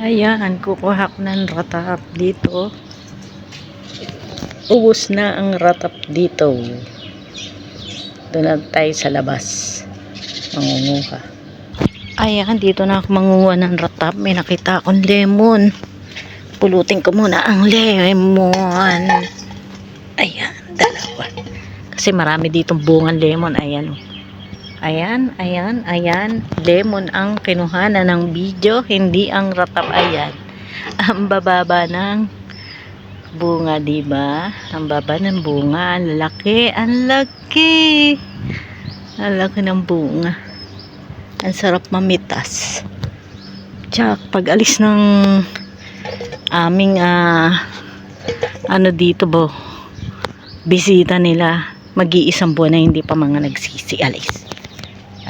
Ayan, kukuha ko ng ratap dito. Ubus na ang ratap dito. Doon tayo sa labas. Mangunguha. Ayan, dito na ako manguha ng ratap. May nakita akong lemon. Pulutin ko muna ang lemon. Ayan, dalawa. Kasi marami ditong bungang lemon. Ayan, oh. Ayan, ayan, ayan. Lemon ang kinuhanan ng video, hindi ang ratap. Ayan. Ang bababa ng bunga, di ba? Ang baba ng bunga. Ang laki, ang laki. Ang laki ng bunga. Ang sarap mamitas. Tsak, pag alis ng aming ah, ano dito bo, bisita nila, mag-iisang buwan na hindi pa mga nagsisi alis.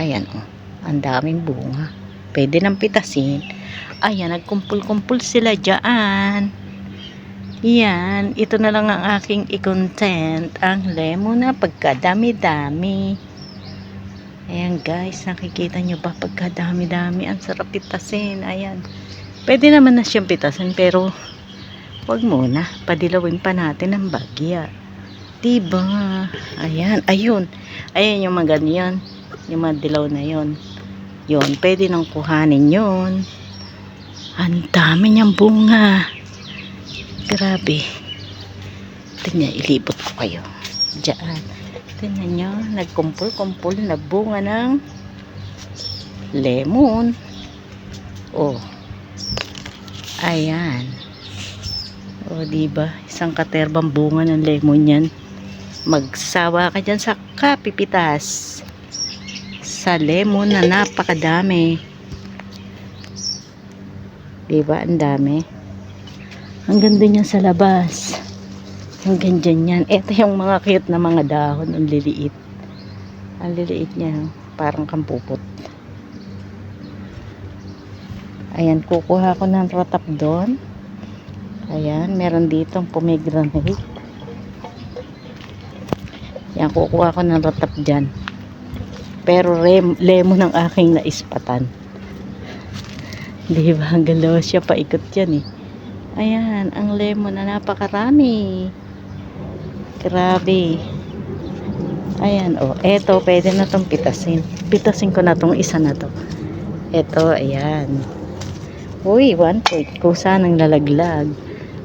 Ayan, oh. Ang daming bunga. Pwede nang pitasin. Ayan, nagkumpul-kumpul sila dyan. Yan. Ito na lang ang aking i-content. Ang lemon na pagkadami-dami. Ayan, guys. Nakikita nyo ba? Pagkadami-dami. Ang sarap pitasin. Ayan. Pwede naman na siyang pitasin. Pero, wag muna. Padilawin pa natin ang bagya. Diba? Ayan. Ayun. Ayan yung mga ganyan yung mga dilaw na yon yon pwede nang kuhanin yon ang dami niyang bunga. Grabe. Tingnan ilibot ko kayo. Dyan tingnan nyo nagkumpul-kumpul na bunga ng lemon. Oh. Ayan. Oh diba? Isang katerbang bunga ng lemon yan. Magsawa ka dyan sa kapipitas sa lemon na napakadami. Diba? Ang dami. Ang ganda niya sa labas. Ang ganda niyan. Ito yung mga cute na mga dahon. Ang liliit. Ang liliit niya. Parang kampupot. Ayan, kukuha ko ng ratap doon. Ayan, meron dito ang pomegranate. Ayan, kukuha ko ng ratap dyan pero rem, lemon ang aking naispatan. Di ba? Hanggang lawas siya paikot yan eh. Ayan ang lemon na napakarami. Grabe. Ayan oh eto pwede na tong pitasin. Pitasin ko na tong isa na to. Eto ayan. Uy one point. Kusa ng lalaglag.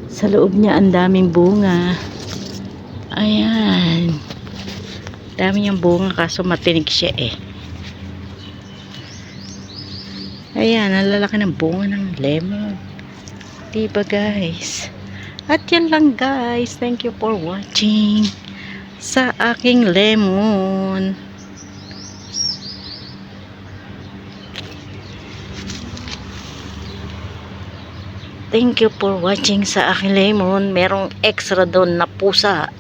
Sa loob niya ang daming bunga. Ayan dami niyang bunga kaso matinig siya eh. Ayan ang lalaki ng bunga ng lemon. Diba guys? At yan lang guys. Thank you for watching sa aking lemon. Thank you for watching sa aking lemon. Merong extra doon na pusa